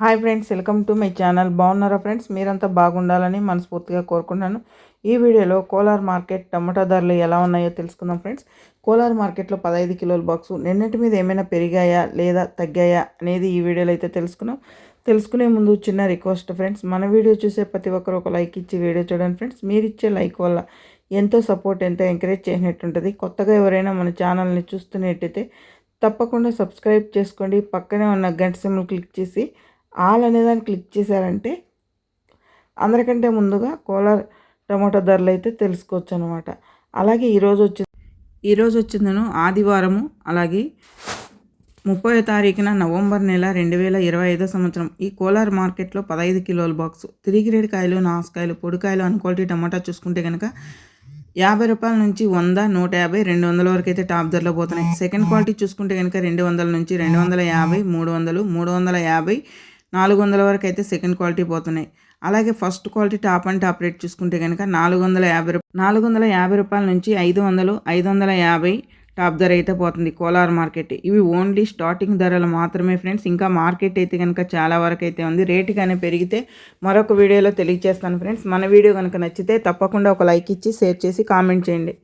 Hi friends welcome to my channel. బాగున్నారా friends? మీరంతా బాగుండాలని మనస్ఫూర్తిగా కోరుకున్నాను ఈ వీడియోలో కోలార్ మార్కెట్ టమాటా ధరలు ఎలా ఉన్నాయో తెలుసుకుందాం ఫ్రెండ్స్. కోలార్ మార్కెట్లో పదహైదు కిలోల బాక్సు నిన్నటి మీద ఏమైనా పెరిగాయా లేదా తగ్గాయా అనేది ఈ వీడియోలో అయితే తెలుసుకున్నాం. తెలుసుకునే ముందు చిన్న రిక్వెస్ట్ ఫ్రెండ్స్ మన వీడియో చూసే ప్రతి ఒక్కరు ఒక లైక్ ఇచ్చి వీడియో చూడండి ఫ్రెండ్స్. మీరు ఇచ్చే లైక్ వల్ల ఎంతో సపోర్ట్ ఎంతో ఎంకరేజ్ చేసినట్టుంటుంది. కొత్తగా ఎవరైనా మన ఛానల్ని చూస్తున్నట్టయితే తప్పకుండా సబ్స్క్రైబ్ చేసుకోండి. పక్కనే ఉన్న గంట సిమ్లు క్లిక్ చేసి ఆల్ అనేదాన్ని క్లిక్ చేశారంటే అందరికంటే ముందుగా కోలార్ టమాటో ధరలు అయితే తెలుసుకోవచ్చు అనమాట అలాగే ఈరోజు వచ్చి ఈరోజు వచ్చిందను ఆదివారము అలాగే ముప్పై తారీఖున నవంబర్ నెల రెండు వేల ఇరవై ఐదో సంవత్సరం. ఈ కోలార్ మార్కెట్లో పదహైదు కిలోల బాక్స్ తిరిగి రేడు కాయలు నాసుకాయలు పొడికాయలు అన్ క్వాలిటీ టమాటా చూసుకుంటే కనుక యాభై రూపాయల నుంచి వంద నూట యాభై రెండు వందల వరకు అయితే టాప్ ధరలో పోతున్నాయి. సెకండ్ క్వాలిటీ చూసుకుంటే కనుక రెండు వందల నుంచి రెండు వందల యాభై మూడు వందలు మూడు వందల యాభై నాలుగు వందల వరకు అయితే సెకండ్ క్వాలిటీ పోతున్నాయి. అలాగే first quality top and top rate చూసుకుంటే కనుక నాలుగు వందల యాభై నాలుగు వందల యాభై రూపాయల నుంచి ఐదు వందలు ఐదు వందల యాభై టాప్ ధర అయితే పోతుంది కోలార్ మార్కెట్. ఇవి ఓన్లీ స్టార్టింగ్ ధరలు మాత్రమే ఫ్రెండ్స్ ఇంకా మార్కెట్ అయితే కనుక చాలా వరకు అయితే ఉంది. రేటు కానీ పెరిగితే మరొక వీడియోలో తెలియజేస్తాను ఫ్రెండ్స్ మన వీడియో కనుక నచ్చితే తప్పకుండా ఒక లైక్ ఇచ్చి షేర్ చేసి కామెంట్ చేయండి.